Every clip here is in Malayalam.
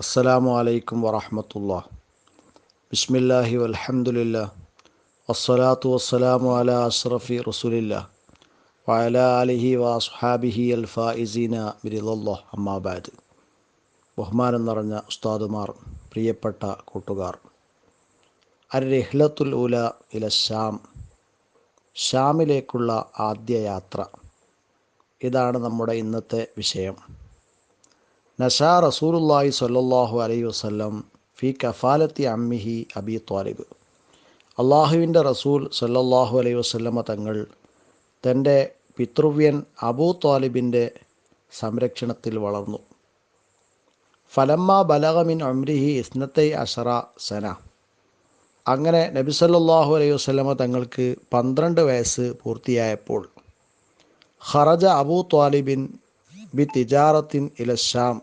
അസ്സലാമു അലൈക്കും വറഹമത്തുള്ള ബിസ്മില്ലാഹി വലഹമുല്ല വസ്സലാത്തു വസ്സലാമു അല അഷ്റഫി റസൂലില്ല. വഅല അലിഹി വസ്ഹാബിഹി അൽ ഫായിസീന ബിരിദല്ലാ അമ്മാബാദ് ബഹുമാനം നിറഞ്ഞ ഉസ്താദുമാർ പ്രിയപ്പെട്ട കൂട്ടുകാർ. അർ രഹ്ലത്തുൽ ഉല ഇല ഷാം ഷാമിലേക്കുള്ള ആദ്യ യാത്ര. ഇതാണ് നമ്മുടെ ഇന്നത്തെ വിഷയം. നഷാ റസൂലുല്ലാഹി സ്വല്ലല്ലാഹു അലൈഹി വസ്ലം ഫി കഫാലത്തി അമ്മിഹി അബി ത്വാലിബ്. അള്ളാഹുവിന്റെ റസൂൽ സല്ലാഹു അലൈഹി വസ്ലമ തങ്ങൾ തന്റെ പിതൃവ്യൻ അബൂ ത്വാലിബിന്റെ സംരക്ഷണത്തിൽ വളർന്നു. ഫലമ്മ ബലഗമിൻ അമ്രിഹി ഇസ്നത്തൈ അഷറ സന. അങ്ങനെ നബി സല്ലാഹു അലൈഹി വസ്ലമ തങ്ങൾക്ക് പന്ത്രണ്ട് വയസ്സ് പൂർത്തിയായപ്പോൾ ഖറജ അബൂ ത്വാലിബിൻ ബി തിജാറത്തിൻ ഇലശാം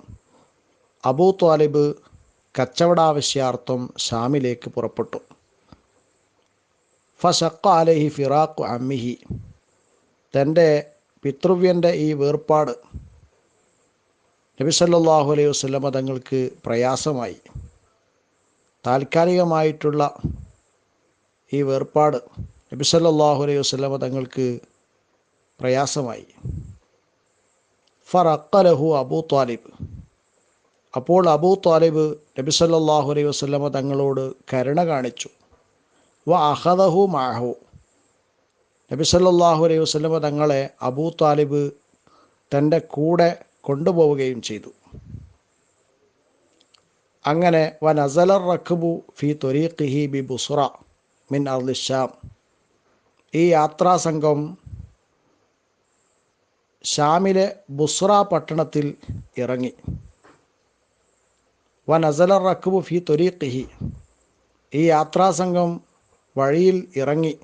അബൂ ത്വാലിബ് കച്ചവടാവശ്യാർത്ഥം ഷാമിലേക്ക് പുറപ്പെട്ടു. ഫഷക്ക അലഹി ഫിറാഖു അമ്മിഹി. തന്റെ പിതൃവ്യന്റെ ഈ വേർപാട് നബിസല്ലാഹു അലൈഹി വസല്ലമ തങ്ങൾക്ക് പ്രയാസമായി. താൽക്കാലികമായിട്ടുള്ള ഈ വേർപാട് നബിസല്ലാഹു അലൈഹി വസല്ലമ തങ്ങൾക്ക് പ്രയാസമായി. ഫറക്കലഹു അബൂ ത്വാലിബ്. അപ്പോൾ അബൂ ത്വാലിബ് നബി സല്ലല്ലാഹു അലൈഹി വസ്ലമ തങ്ങളോട് കരുണ കാണിച്ചു. വ അഹദഹു മാഹു നബി സല്ലല്ലാഹു അലൈഹി വസ്ലമ തങ്ങളെ അബൂ ത്വാലിബ് തന്റെ കൂടെ കൊണ്ടുപോവുകയും ചെയ്തു. അങ്ങനെ വ നസലർ റഖബു ഫി തൊരീഖിഹി ബി ബുസുറ മിൻ അർലിഷാം ഈ യാത്രാ സംഘം ഷാമിലെ ബുസ്ര പട്ടണത്തിൽ ഇറങ്ങി. വ നസല റക്കുബു ഫി തൊരീഖിഹി. ഈ യാത്രാസംഘം വഴിയിൽ ഇറങ്ങി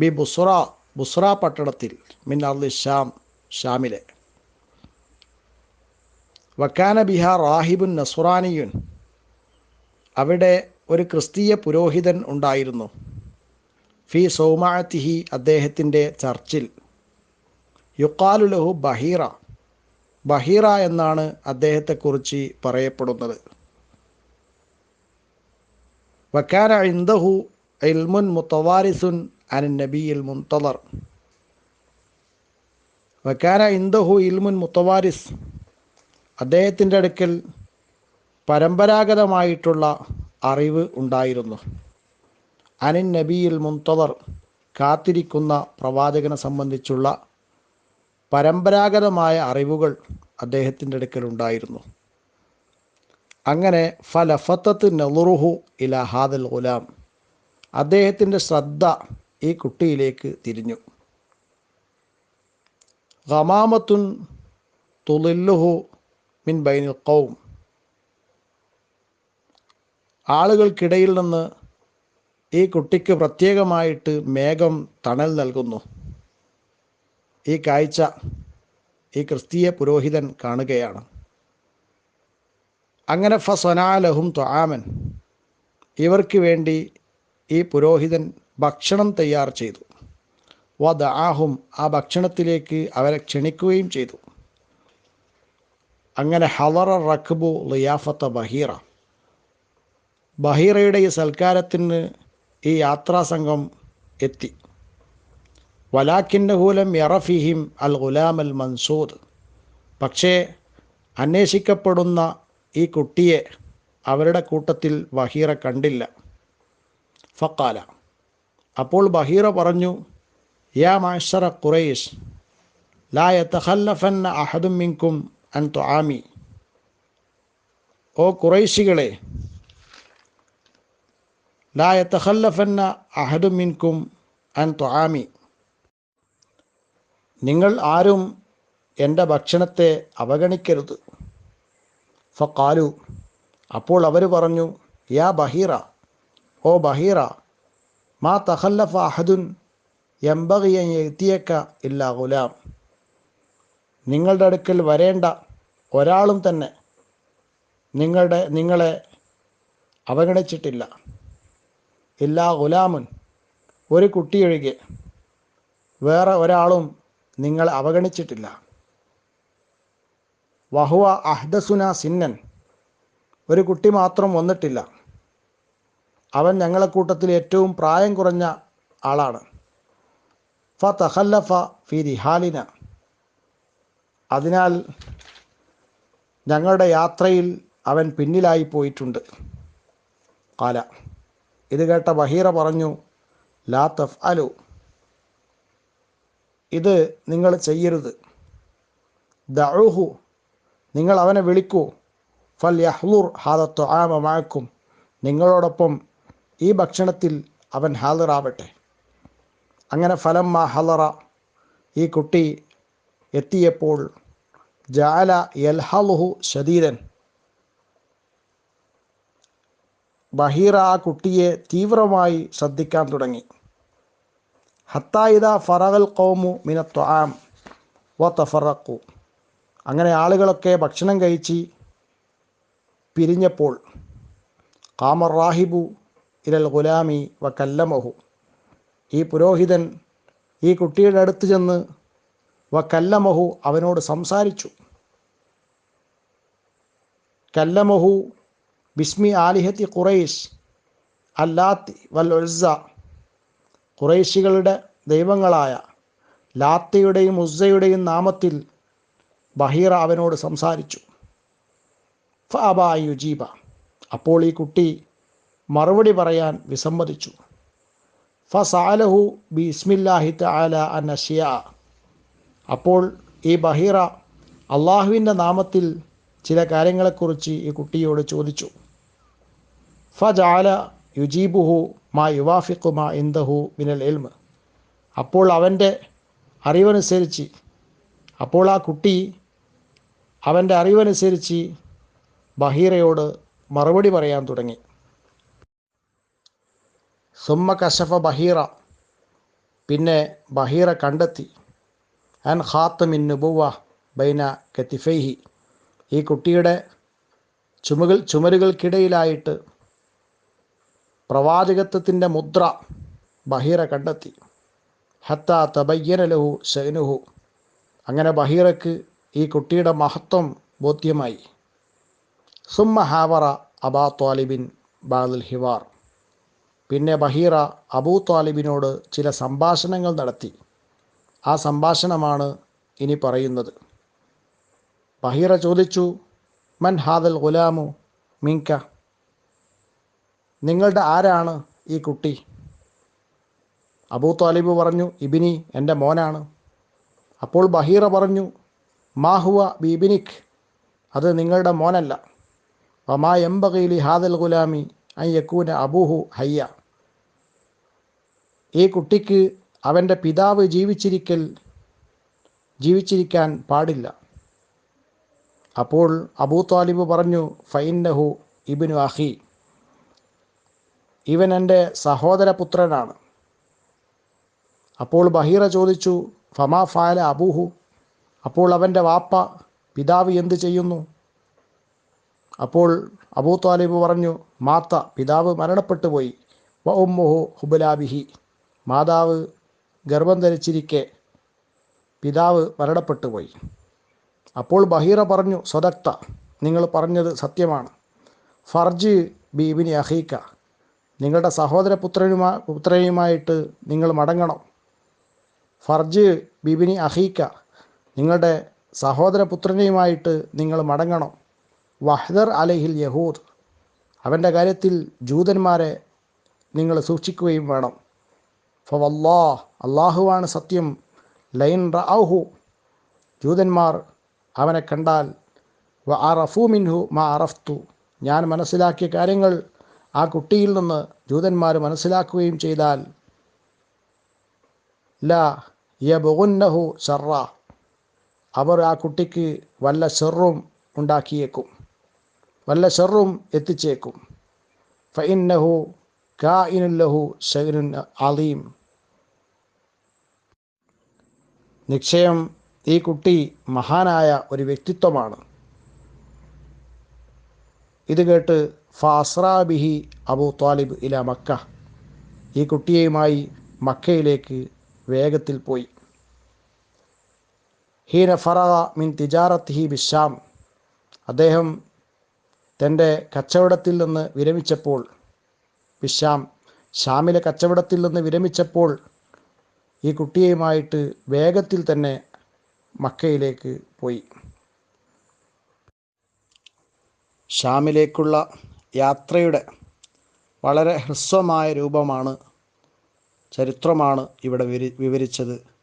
ബി ബുസ്ര ബുസ്ര പട്ടണത്തിൽ മിൻ അർലി ഷാം ഷാമിലെ. വക്കാന ബിഹ റാഹിബുൻ നസുറാനിയുൻ. അവിടെ ഒരു ക്രിസ്തീയ പുരോഹിതൻ ഉണ്ടായിരുന്നു. ഫി സൗമാഅത്തിഹി അദ്ദേഹത്തിന്റെ ചർച്ചിൽ. യുക്കാലുലഹു ബഹീറ. ബഹീറ എന്നാണ് അദ്ദേഹത്തെക്കുറിച്ച് പറയപ്പെടുന്നത്. വക്കാന ഇന്ദഹു ഇൽമുൻ മുത്തവാരിസുൻ അൻ നബിയിൽ മുന്തലർ വക്കാന ഇന്ദഹു ഇൽമുൻ മുത്തവാരിസ് അദ്ദേഹത്തിന്റെ അടുക്കൽ പരമ്പരാഗതമായിട്ടുള്ള അറിവ് ഉണ്ടായിരുന്നു. അനിൻ നബിയിൽ മുന്തവർ കാത്തിരിക്കുന്ന പ്രവാചകനെ സംബന്ധിച്ചുള്ള പരമ്പരാഗതമായ അറിവുകൾ അദ്ദേഹത്തിന്റെ അടുക്കൽ ഉണ്ടായിരുന്നു. അങ്ങനെ ഫലഫത്തത്ത് നെളുറുഹു ഇല ഹാദൽ ഗുലാം. അദ്ദേഹത്തിന്റെ ശ്രദ്ധ ഈ കുട്ടിയിലേക്ക് തിരിഞ്ഞു. ഗമാമത്തുൻ തുലില്ലുഹു മിൻ ബൈനിൽ കൗം ആളുകൾക്കിടയിൽ നിന്ന് ഈ കുട്ടിക്ക് പ്രത്യേകമായിട്ട് മേഘം തണൽ നൽകുന്നു. ഈ കാഴ്ച ഈ ക്രിസ്തീയ പുരോഹിതൻ കാണുകയാണ്. അങ്ങനെ ഫസനാലഹും ത്വാമൻ. ഇവർക്ക് വേണ്ടി ഈ പുരോഹിതൻ ഭക്ഷണം തയ്യാർ ചെയ്തു. വ ദാഹും ആ ഭക്ഷണത്തിലേക്ക് അവരെ ക്ഷണിക്കുകയും ചെയ്തു. അങ്ങനെ ഹലറ റഖ്ബു ലിയാഫത്ത ബഹീറ. ബഹീറയുടെ ഈ സൽക്കാരത്തിന് ഈ യാത്രാസംഘം എത്തി. വലാക്കിന്നഹൂലം യറഫിഹിം അൽ ഗുലാം അൽ മൻസൂദ്. പക്ഷേ അന്വേഷിക്കപ്പെടുന്ന ഈ കുട്ടിയെ അവരുടെ കൂട്ടത്തിൽ ബഹീറ കണ്ടില്ല. ഫക്കാല അപ്പോൾ ബഹീറ പറഞ്ഞു യാ മാഷറ ഖുറൈഷ് ലാ തഹല്ലഫൻ അഹദും മിങ്കും അൻ തുആമി. ഓ കുറൈശികളെ ലാ തഹല്ലഫൻ അഹദും മിൻകും അൻ തുആമി. നിങ്ങൾ ആരും എന്റെ ഭക്ഷണത്തെ അവഗണിക്കരുത്. ഫക്കാലു അപ്പോൾ അവർ പറഞ്ഞു യാ ബഹീറ ഓ ബഹീറ മാ തഹല്ലഫ അഹദുൻ എംബകിയൻ എത്തിയേക്ക ഇല്ല ഗുലാം. നിങ്ങളുടെ അടുക്കൽ വരേണ്ട ഒരാളും തന്നെ നിങ്ങളുടെ നിങ്ങളെ അവഗണിച്ചിട്ടില്ല. ഇല്ലാ ഗുലാമുൻ ഒരു കുട്ടിയൊഴികെ വേറെ ഒരാളും നിങ്ങളെ അവഗണിച്ചിട്ടില്ല. വഹുവ അഹ്ദസുന സിന്നൻ. ഒരു കുട്ടി മാത്രം വന്നിട്ടില്ല. അവൻ ഞങ്ങളെ കൂട്ടത്തിൽ ഏറ്റവും പ്രായം കുറഞ്ഞ ആളാണ്. ഫ തഹല്ലഫ ഫി റിഹാലിന അതിനാൽ ഞങ്ങളുടെ യാത്രയിൽ അവൻ പിന്നിലായി പോയിട്ടുണ്ട്. കാല ഇത് കേട്ട ബഹീറ പറഞ്ഞു ലാ അലു ഇത് നിങ്ങൾ ചെയ്യരുത്. ദഅുഹു നിങ്ങൾ അവനെ വിളിക്കൂ. ഫൽ യഹ്ലുർ ഹാദത്തു ആമമാക്കും നിങ്ങളോടൊപ്പം ഈ ഭക്ഷണത്തിൽ അവൻ ഹാദറാവട്ടെ. അങ്ങനെ ഫലം മാ ഹലറ ഈ കുട്ടി എത്തിയപ്പോൾ ജാല യൽഹലുഹു ഷദീദൻ ബഹീറ ആ കുട്ടിയെ തീവ്രമായി ശ്രദ്ധിക്കാൻ തുടങ്ങി. ഹത്തായിദ ഫറകൽ കൗമു മിനത്വാം വ തഫറക്കു അങ്ങനെ ആളുകളൊക്കെ ഭക്ഷണം കഴിച്ച് പിരിഞ്ഞപ്പോൾ കാമർ റാഹിബു ഇരൽ ഗുലാമി വ കല്ലമഹു ഈ പുരോഹിതൻ ഈ കുട്ടിയുടെ അടുത്ത് ചെന്ന് വ കല്ലമഹു അവനോട് സംസാരിച്ചു. കല്ലമഹു ബിസ്മി ആലിഹത്തി ഖുറൈസ് അല്ലാത്തി വൽ ഉസ്സ ഖുറൈശികളുടെ ദൈവങ്ങളായ ലാത്തയുടെയും ഉസ്സയുടെയും നാമത്തിൽ ബഹീറ അവനോട് സംസാരിച്ചു. ഫബായുജീബ അപ്പോൾ ഈ കുട്ടി മറുപടി പറയാൻ വിസമ്മതിച്ചു. ഫസാലഹു ബിസ്മില്ലാഹി തആല അൻ അപ്പോൾ ഈ ബഹീറ അള്ളാഹുവിന്റെ നാമത്തിൽ ചില കാര്യങ്ങളെക്കുറിച്ച് ഈ കുട്ടിയോട് ചോദിച്ചു. ഫജാല ജാല യുജീബുഹു മാ യുവാഫിഖു മാ ഇന്ദഹു മിനൽ എൽമ് അപ്പോൾ അവന്റെ അറിവനുസരിച്ച് അപ്പോൾ ആ കുട്ടി അവന്റെ അറിവനുസരിച്ച് ബഹീറയോട് മറുപടി പറയാൻ തുടങ്ങി. സുമ്മ കശഫ ബഹീറ. പിന്നെ ബഹീറ കണ്ടെത്തി. അൻ ഹാത്തമിൻ നുബുവ ബൈന കത്തിഫൈഹി. ഈ കുട്ടിയുടെ ചുമകൾ ചുമരുകൾക്കിടയിലായിട്ട് പ്രവാചകത്വത്തിന്റെ മുദ്ര ബഹീറ കണ്ടെത്തി. ഹത്ത തബയ്യനലഹു ഷൈനുഹു അങ്ങനെ ബഹീറക്ക് ഈ കുട്ടിയുടെ മഹത്വം ബോധ്യമായി. സുമ്മ ഹാവറ അബാ ത്വാലിബിൻ ബാദുൽ ഹിവാർ. പിന്നെ ബഹീറ അബൂ ത്വാലിബിനോട് ചില സംഭാഷണങ്ങൾ നടത്തി. ആ സംഭാഷണമാണ് ഇനി പറയുന്നത്. ബഹീറ ചോദിച്ചു മൻ ഹാദൽ ഗുലാമു മിങ്ക? നിങ്ങളുടെ ആരാണ് ഈ കുട്ടി? അബൂ ത്വാലിബ് പറഞ്ഞു ഇബിനി എന്റെ മോനാണ്. അപ്പോൾ ബഹീറ പറഞ്ഞു മാഹുവ ബിബിനിക് അത് നിങ്ങളുടെ മോനല്ല. വമാ എംബകയിലി ഹാദൽ ഗുലാമി അയ്യക്കൂന അബൂഹു ഹയ്യ. ഈ കുട്ടിക്ക് അവന്റെ പിതാവ് ജീവിച്ചിരിക്കൽ ജീവിച്ചിരിക്കാൻ പാടില്ല. അപ്പോൾ അബൂ താലിബ് പറഞ്ഞു ഫൈന്നഹു ഇബിനു അഹി ഇവൻ എന്റെ സഹോദരപുത്രനാണ്. അപ്പോൾ ബഹീറ ചോദിച്ചു ഫമാ ഫാല അബൂഹു? അപ്പോൾ അവന്റെ വാപ്പ പിതാവ് എന്ത് ചെയ്യുന്നു? അപ്പോൾ അബൂ താലിബ് പറഞ്ഞു മാത്ത പിതാവ് മരണപ്പെട്ടു പോയി. വ ഉമ്മുഹു ഹുബുലാബിഹി. മാതാവ് ഗർഭം ധരിച്ചിരിക്കെ പിതാവ് മരണപ്പെട്ടു പോയി. അപ്പോൾ ബഹീറ പറഞ്ഞു സ്വതക്ത നിങ്ങൾ പറഞ്ഞത് സത്യമാണ്. ഫർജ് ബീബിനി അഹീക്ക നിങ്ങളുടെ സഹോദര പുത്രനുമാ പുത്രനുമായിട്ട് നിങ്ങൾ മടങ്ങണം. ഫർജ് ബിബിനി അഹീക്ക നിങ്ങളുടെ സഹോദരപുത്രനെയുമായിട്ട് നിങ്ങൾ മടങ്ങണം. വഹ്ദർ അലഹിൽ യഹൂദ്. അവന്റെ കാര്യത്തിൽ ജൂതന്മാരെ നിങ്ങൾ സൂക്ഷിക്കുകയും വേണം. ഫവല്ലാ അള്ളാഹുവാണ് സത്യം. ലൈൻ റഹു ജൂതന്മാർ അവനെ കണ്ടാൽ വ അറഫു മിൻഹു മാ അറഫ്തു. ഞാൻ മനസ്സിലാക്കിയ കാര്യങ്ങൾ ആ കുട്ടിയിൽ നിന്ന് ജൂതന്മാർ മനസ്സിലാക്കുകയും ചെയ്താൽ ല യബുന്നഹു ഷറ അവർ ആ കുട്ടിക്ക് വല്ല ഷെറും ഉണ്ടാക്കിയേക്കും. വല്ല ഷെറും എത്തിച്ചേക്കും. ഫഇന്നഹു ലഹു ഷൈനുൻ അലീം നിശ്ചയം ഈ കുട്ടി മഹാനായ ഒരു വ്യക്തിത്വമാണ്. ഇത് കേട്ട് ഫാസ്രാബിഹി അബു താലിബ് ഇല മക്ക ഈ കുട്ടിയുമായി മക്കയിലേക്ക് വേഗത്തിൽ പോയി. ഹീന ഫറഹ മിൻ തിജാറത്ത് ഹി ബിഷാം അദ്ദേഹം തന്റെ കച്ചവടത്തിൽ നിന്ന് വിരമിച്ചപ്പോൾ വിശാം ഷാമിലെ കച്ചവടത്തിൽ നിന്ന് വിരമിച്ചപ്പോൾ ഈ കുട്ടിയുമായിട്ട് വേഗത്തിൽ തന്നെ മക്കയിലേക്ക് പോയി. ഷാമിലേക്കുള്ള യാത്രയുടെ വളരെ ഹ്രസ്വമായ രൂപമാണ് ചരിത്രമാണ് ഇവിടെ വിവരി വിവരിച്ചത്.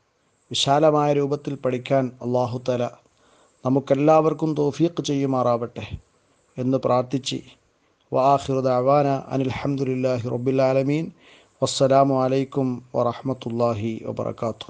വിശാലമായ രൂപത്തിൽ പഠിക്കാൻ അള്ളാഹു തല നമുക്കെല്ലാവർക്കും തോഫീക്ക് ചെയ്യുമാറാവട്ടെ എന്ന് പ്രാർത്ഥിച്ച് വാഹിറുദ അവാന അനിൽഹമുല്ലാഹി റബ്ബുലാലമീൻ വസ്സലാമു അലൈക്കും വറഹമത്തല്ലാഹി വബർക്കാത്തു